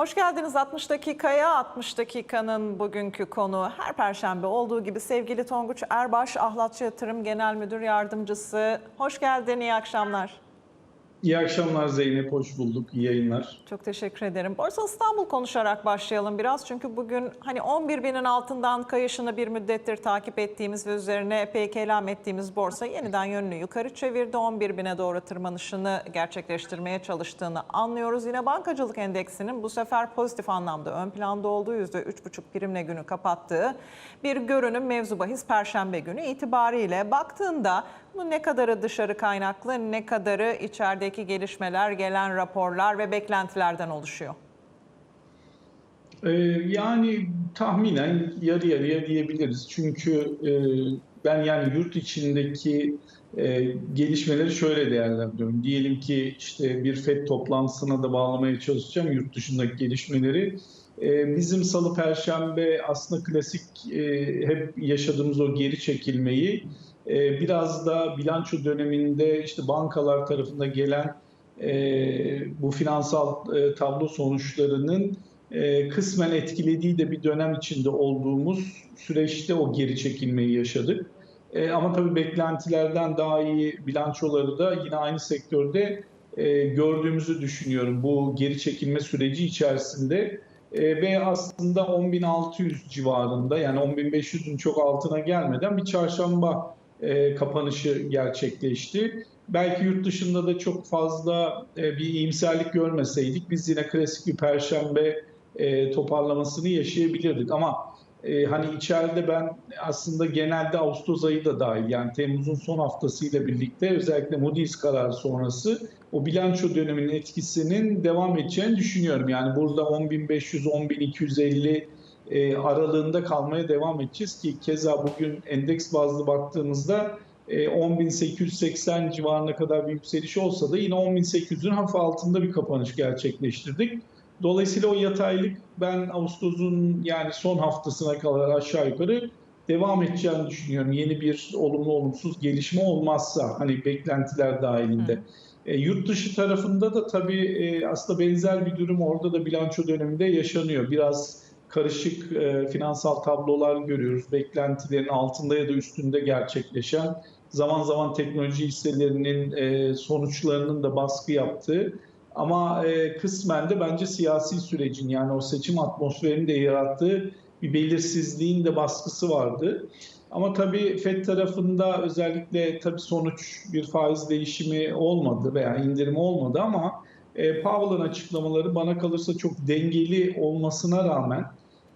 Hoş geldiniz 60 dakikaya. 60 dakikanın bugünkü konu her perşembe olduğu gibi sevgili Tonguç Erbaş, Ahlatçı Yatırım Genel Müdür Yardımcısı. Hoş geldin, iyi akşamlar. İyi akşamlar Zeynep, hoş bulduk. İyi yayınlar. Çok teşekkür ederim. Borsa İstanbul konuşarak başlayalım biraz. Çünkü bugün hani 11 binin altından kayışını bir müddettir takip ettiğimiz ve üzerine epey kelam ettiğimiz borsa yeniden yönünü yukarı çevirdi. 11 bine doğru tırmanışını gerçekleştirmeye çalıştığını anlıyoruz. Yine bankacılık endeksinin bu sefer pozitif anlamda ön planda olduğu %3,5 primle günü kapattığı bir görünüm mevzu bahis perşembe günü itibariyle baktığında bu ne kadarı dışarı kaynaklı, ne kadarı içerideki gelişmeler, gelen raporlar ve beklentilerden oluşuyor? Ee, yani tahminen yarı yarıya diyebiliriz. Çünkü e, ben yani yurt içindeki e, gelişmeleri şöyle değerlendiriyorum. Diyelim ki işte bir FED toplantısına da bağlamaya çalışacağım yurt dışındaki gelişmeleri. E, bizim salı perşembe aslında klasik hep yaşadığımız o geri çekilmeyi biraz da bilanço döneminde işte bankalar tarafında gelen e, bu finansal e, tablo sonuçlarının e, kısmen etkilediği de bir dönem içinde olduğumuz süreçte o geri çekilmeyi yaşadık. Ama tabii beklentilerden daha iyi bilançoları da yine aynı sektörde gördüğümüzü düşünüyorum bu geri çekilme süreci içerisinde. Ve aslında 10.600 civarında yani 10.500'ün çok altına gelmeden bir çarşamba e, kapanışı gerçekleşti. Belki yurt dışında da çok fazla e, bir iyimserlik görmeseydik biz yine klasik bir perşembe e, toparlamasını yaşayabilirdik. Ama e, hani içeride ben aslında genelde Ağustos ayı da dahil yani Temmuz'un son haftasıyla birlikte özellikle Moody's kararı sonrası o bilanço döneminin etkisinin devam edeceğini düşünüyorum. Yani burada 10.500-10.250 e, aralığında kalmaya devam edeceğiz ki keza bugün endeks bazlı baktığımızda e, 10.880 civarına kadar bir yükseliş olsa da yine 10.800'ün hafif altında bir kapanış gerçekleştirdik. Dolayısıyla o yataylık ben Ağustos'un yani son haftasına kadar aşağı yukarı devam edeceğini düşünüyorum. Yeni bir olumlu olumsuz gelişme olmazsa hani beklentiler dahilinde. E, yurt dışı tarafında da tabii e, aslında benzer bir durum orada da bilanço döneminde yaşanıyor. Biraz karışık e, finansal tablolar görüyoruz. Beklentilerin altında ya da üstünde gerçekleşen zaman zaman teknoloji hisselerinin e, sonuçlarının da baskı yaptığı ama e, kısmen de bence siyasi sürecin yani o seçim atmosferini de yarattığı bir belirsizliğin de baskısı vardı. Ama tabii FED tarafında özellikle tabii sonuç bir faiz değişimi olmadı veya indirimi olmadı ama e, Powell'ın açıklamaları bana kalırsa çok dengeli olmasına rağmen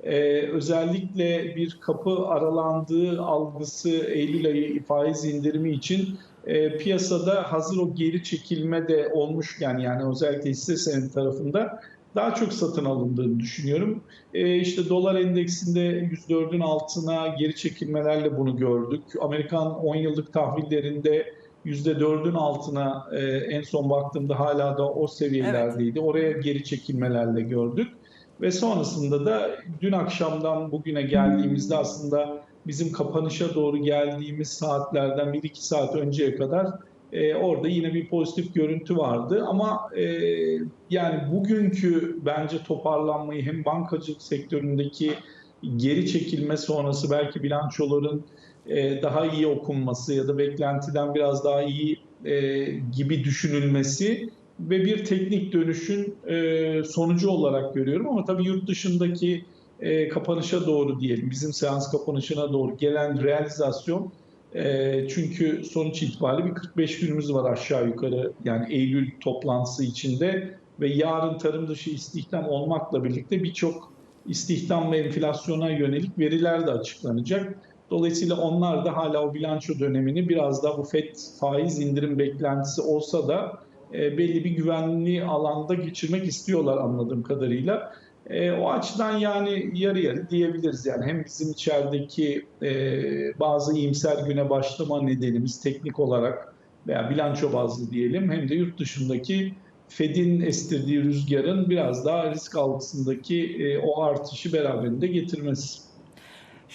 e, özellikle bir kapı aralandığı algısı Eylül ayı faiz indirimi için e, piyasada hazır o geri çekilme de olmuşken yani özellikle hisse senedi tarafında daha çok satın alındığını düşünüyorum. E, işte dolar endeksinde 104'ün altına geri çekilmelerle bunu gördük. Amerikan 10 yıllık tahvillerinde %4'ün altına e, en son baktığımda hala da o seviyelerdeydi. Evet. Oraya geri çekilmelerle gördük. Ve sonrasında da dün akşamdan bugüne geldiğimizde aslında bizim kapanışa doğru geldiğimiz saatlerden 1-2 saat önceye kadar e, orada yine bir pozitif görüntü vardı. Ama e, yani bugünkü bence toparlanmayı hem bankacılık sektöründeki geri çekilme sonrası belki bilançoların e, daha iyi okunması ya da beklentiden biraz daha iyi e, gibi düşünülmesi ve bir teknik dönüşün e, sonucu olarak görüyorum. Ama tabii yurt dışındaki e, kapanışa doğru diyelim, bizim seans kapanışına doğru gelen realizasyon e, çünkü sonuç itibariyle bir 45 günümüz var aşağı yukarı yani Eylül toplantısı içinde ve yarın tarım dışı istihdam olmakla birlikte birçok istihdam ve enflasyona yönelik veriler de açıklanacak. Dolayısıyla onlar da hala o bilanço dönemini biraz daha bu FED faiz indirim beklentisi olsa da e, belli bir güvenli alanda geçirmek istiyorlar anladığım kadarıyla. E, o açıdan yani yarı yarı diyebiliriz yani hem bizim içerideki e, bazı iyimser güne başlama nedenimiz teknik olarak veya bilanço bazlı diyelim hem de yurt dışındaki Fed'in estirdiği rüzgarın biraz daha risk algısındaki e, o artışı beraberinde getirmesi.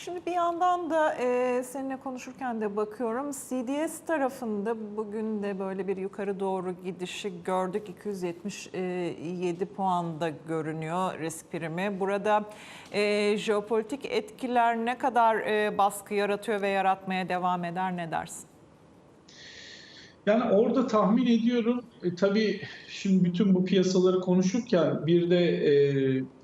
Şimdi bir yandan da e, seninle konuşurken de bakıyorum CDS tarafında bugün de böyle bir yukarı doğru gidişi gördük. 277 puanda görünüyor risk primi. Burada e, jeopolitik etkiler ne kadar e, baskı yaratıyor ve yaratmaya devam eder ne dersin? Yani orada tahmin ediyorum e, tabii şimdi bütün bu piyasaları konuşurken bir de e,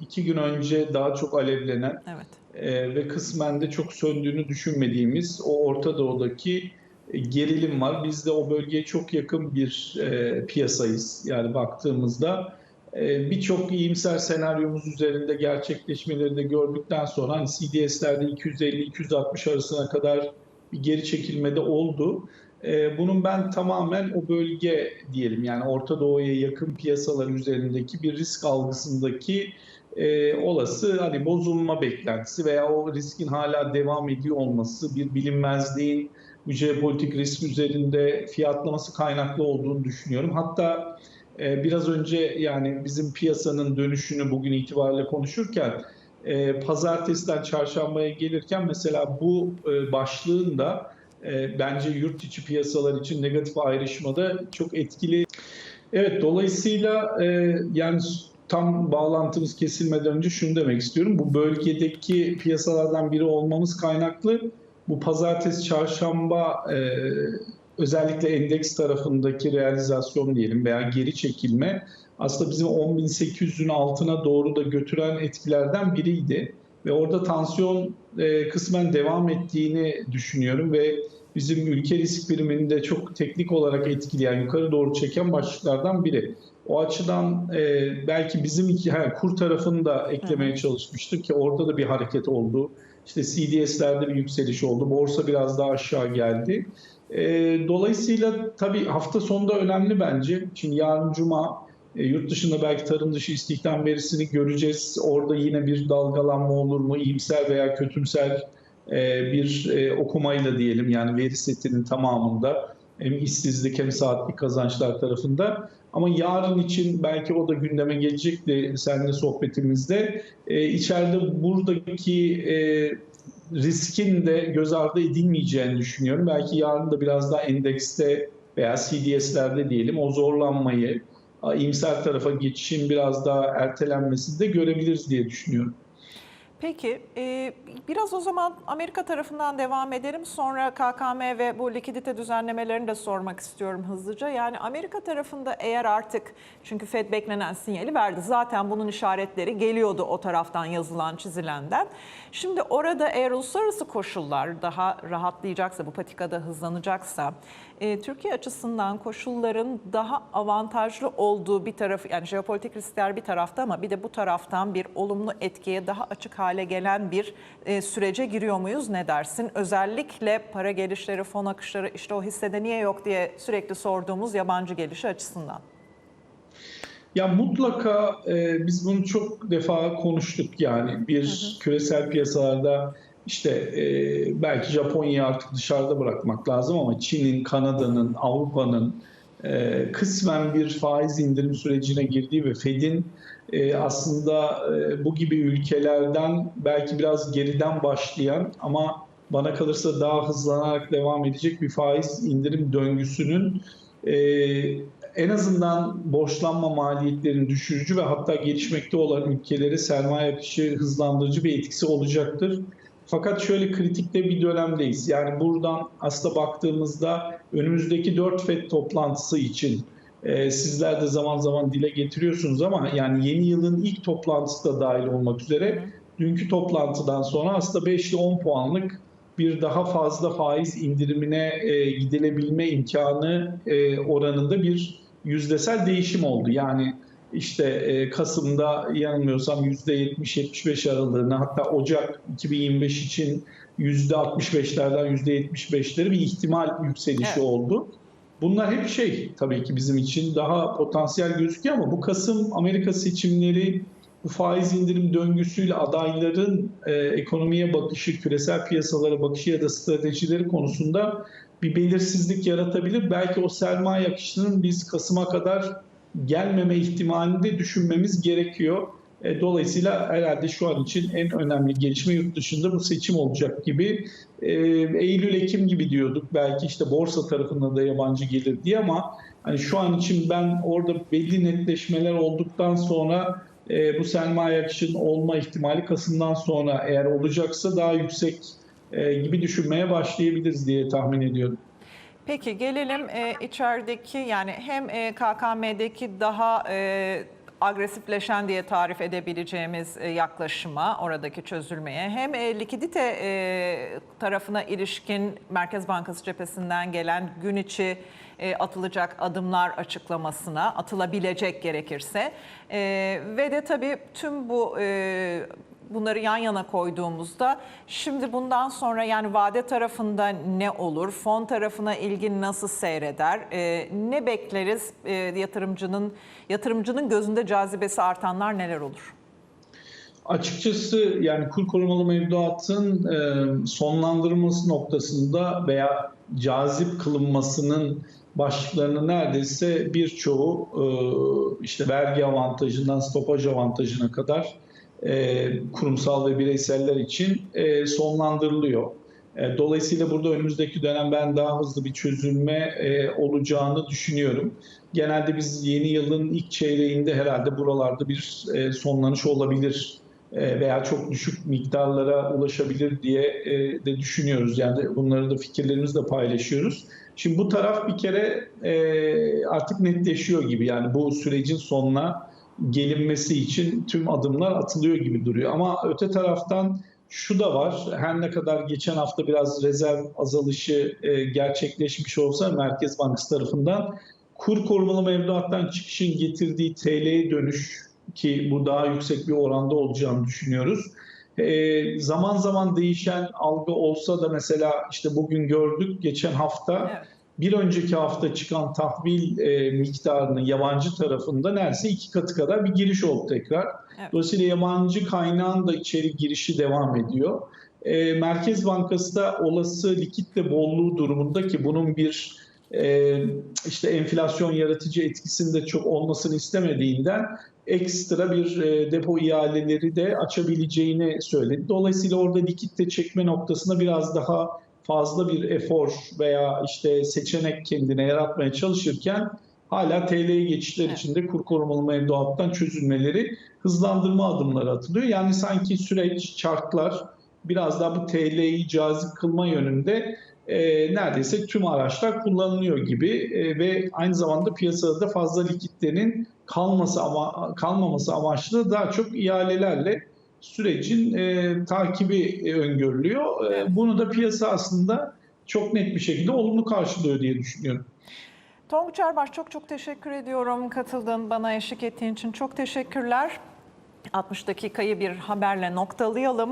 iki gün önce daha çok alevlenen Evet. e, ve kısmen de çok söndüğünü düşünmediğimiz o Orta Doğu'daki e, gerilim var. Biz de o bölgeye çok yakın bir e, piyasayız. Yani baktığımızda e, birçok iyimser senaryomuz üzerinde gerçekleşmeleri de gördükten sonra hani CDS'lerde 250-260 arasına kadar bir geri çekilme de oldu. E, Bunun ben tamamen o bölge diyelim yani Orta Doğu'ya yakın piyasalar üzerindeki bir risk algısındaki e, olası hani bozulma beklentisi veya o riskin hala devam ediyor olması bir bilinmezliğin bu jeopolitik risk üzerinde fiyatlaması kaynaklı olduğunu düşünüyorum. Hatta e, biraz önce yani bizim piyasanın dönüşünü bugün itibariyle konuşurken e, pazartesiden çarşambaya gelirken mesela bu e, başlığın da e, bence yurt içi piyasalar için negatif ayrışmada çok etkili. Evet dolayısıyla e, yani tam bağlantımız kesilmeden önce şunu demek istiyorum. Bu bölgedeki piyasalardan biri olmamız kaynaklı. Bu pazartesi, çarşamba e, özellikle endeks tarafındaki realizasyon diyelim veya geri çekilme aslında bizim 10.800'ün altına doğru da götüren etkilerden biriydi. Ve orada tansiyon e, kısmen devam ettiğini düşünüyorum ve bizim ülke risk birimini de çok teknik olarak etkileyen, yukarı doğru çeken başlıklardan biri. O açıdan e, belki bizim iki, ha, kur tarafını da eklemeye çalışmıştık ki orada da bir hareket oldu. İşte CDS'lerde bir yükseliş oldu. Borsa biraz daha aşağı geldi. E, dolayısıyla tabii hafta sonunda önemli bence. Şimdi yarın Cuma yurt dışında belki tarım dışı istihdam verisini göreceğiz. Orada yine bir dalgalanma olur mu? İyimser veya kötümser e, bir e, okumayla diyelim yani veri setinin tamamında hem işsizlik hem saatlik kazançlar tarafında. Ama yarın için belki o da gündeme gelecekti seninle sohbetimizde. E, içeride buradaki e, riskin de göz ardı edilmeyeceğini düşünüyorum. Belki yarın da biraz daha endekste veya CDS'lerde diyelim o zorlanmayı, iyimser tarafa geçişin biraz daha ertelenmesini de görebiliriz diye düşünüyorum. Peki e, biraz o zaman Amerika tarafından devam edelim. Sonra KKM ve bu likidite düzenlemelerini de sormak istiyorum hızlıca. Yani Amerika tarafında eğer artık çünkü Fed beklenen sinyali verdi. Zaten bunun işaretleri geliyordu o taraftan yazılan çizilenden. Şimdi orada eğer uluslararası koşullar daha rahatlayacaksa, bu patikada hızlanacaksa e, Türkiye açısından koşulların daha avantajlı olduğu bir tarafı yani jeopolitik riskler bir tarafta ama bir de bu taraftan bir olumlu etkiye daha açık hale gelen bir e, sürece giriyor muyuz ne dersin? Özellikle para gelişleri, fon akışları işte o hissede niye yok diye sürekli sorduğumuz yabancı gelişi açısından. Ya mutlaka e, biz bunu çok defa konuştuk yani bir hı hı. küresel piyasalarda işte e, belki Japonya'yı artık dışarıda bırakmak lazım ama Çin'in, Kanada'nın, Avrupa'nın e, kısmen bir faiz indirim sürecine girdiği ve Fed'in e, aslında e, bu gibi ülkelerden belki biraz geriden başlayan ama bana kalırsa daha hızlanarak devam edecek bir faiz indirim döngüsünün e, en azından borçlanma maliyetlerini düşürücü ve hatta gelişmekte olan ülkelere sermaye akışı hızlandırıcı bir etkisi olacaktır. Fakat şöyle kritikte bir dönemdeyiz. Yani buradan aslında baktığımızda önümüzdeki 4 FED toplantısı için e, sizler de zaman zaman dile getiriyorsunuz ama yani yeni yılın ilk toplantısı da dahil olmak üzere dünkü toplantıdan sonra aslında 5 ile 10 puanlık bir daha fazla faiz indirimine e, gidilebilme imkanı e, oranında bir yüzdesel değişim oldu. Yani işte e, Kasım'da yanılmıyorsam %70-75 aralığına hatta Ocak 2025 için %65'lerden %75'leri bir ihtimal yükselişi evet. oldu. Bunlar hep şey tabii ki bizim için daha potansiyel gözüküyor ama bu Kasım Amerika seçimleri bu faiz indirim döngüsüyle adayların e, ekonomiye bakışı, küresel piyasalara bakışı ya da stratejileri konusunda bir belirsizlik yaratabilir. Belki o sermaye akışının biz Kasım'a kadar gelmeme ihtimalini de düşünmemiz gerekiyor. E, Dolayısıyla herhalde şu an için en önemli gelişme yurt dışında bu seçim olacak gibi. E, Eylül-Ekim gibi diyorduk. Belki işte borsa tarafında da yabancı gelir diye ama hani şu an için ben orada belli netleşmeler olduktan sonra e, bu sermaye akışının olma ihtimali Kasım'dan sonra eğer olacaksa daha yüksek gibi düşünmeye başlayabiliriz diye tahmin ediyorum. Peki gelelim e, içerideki yani hem e, KKM'deki daha e, agresifleşen diye tarif edebileceğimiz e, yaklaşıma, oradaki çözülmeye hem e, likidite e, tarafına ilişkin Merkez Bankası cephesinden gelen gün içi e, atılacak adımlar açıklamasına, atılabilecek gerekirse E, ve de tabii tüm bu e, bunları yan yana koyduğumuzda şimdi bundan sonra yani vade tarafında ne olur, fon tarafına ilgin nasıl seyreder, e, ne bekleriz e, yatırımcının yatırımcının gözünde cazibesi artanlar neler olur? Açıkçası yani kur korumalı mevduatın e, sonlandırılması noktasında veya cazip kılınmasının başlıklarının neredeyse birçoğu e, işte vergi avantajından stopaj avantajına kadar e, kurumsal ve bireyseller için e, sonlandırılıyor. E, Dolayısıyla burada önümüzdeki dönem ben daha hızlı bir çözülme olacağını düşünüyorum. Genelde biz yeni yılın ilk çeyreğinde herhalde buralarda bir sonlanış olabilir veya çok düşük miktarlara ulaşabilir diye de düşünüyoruz. Yani bunları da fikirlerimizle paylaşıyoruz. Şimdi bu taraf bir kere artık netleşiyor gibi. Yani bu sürecin sonuna gelinmesi için tüm adımlar atılıyor gibi duruyor. Ama öte taraftan şu da var. Her ne kadar geçen hafta biraz rezerv azalışı e, gerçekleşmiş olsa Merkez Bankası tarafından kur korumalı mevduattan çıkışın getirdiği TL'ye dönüş ki bu daha yüksek bir oranda olacağını düşünüyoruz. E, zaman zaman değişen algı olsa da mesela işte bugün gördük geçen hafta Evet. Bir önceki hafta çıkan tahvil e, miktarının yabancı tarafında neredeyse iki katı kadar bir giriş oldu tekrar. Evet. Dolayısıyla yabancı kaynağın da içeri girişi devam ediyor. E, Merkez Bankası da olası likitte bolluğu durumunda ki bunun bir e, işte enflasyon yaratıcı etkisinde çok olmasını istemediğinden ekstra bir e, depo ihaleleri de açabileceğini söyledi. Dolayısıyla orada likitte çekme noktasında biraz daha fazla bir efor veya işte seçenek kendine yaratmaya çalışırken hala TL'ye geçişler Evet. içinde kur korumalı mevduattan çözülmeleri hızlandırma adımları atılıyor. Yani sanki süreç, çarklar biraz daha bu TL'yi cazip kılma yönünde e, neredeyse tüm araçlar kullanılıyor gibi E, ve aynı zamanda piyasada da fazla likiditenin kalması ama kalmaması amaçlı daha çok ihalelerle sürecin e, takibi e, öngörülüyor. E, Evet. bunu da piyasa aslında çok net bir şekilde olumlu karşılıyor diye düşünüyorum. Tonguç Erbaş çok çok teşekkür ediyorum katıldığın, bana eşlik ettiğin için çok teşekkürler. 60 dakikayı bir haberle noktalayalım.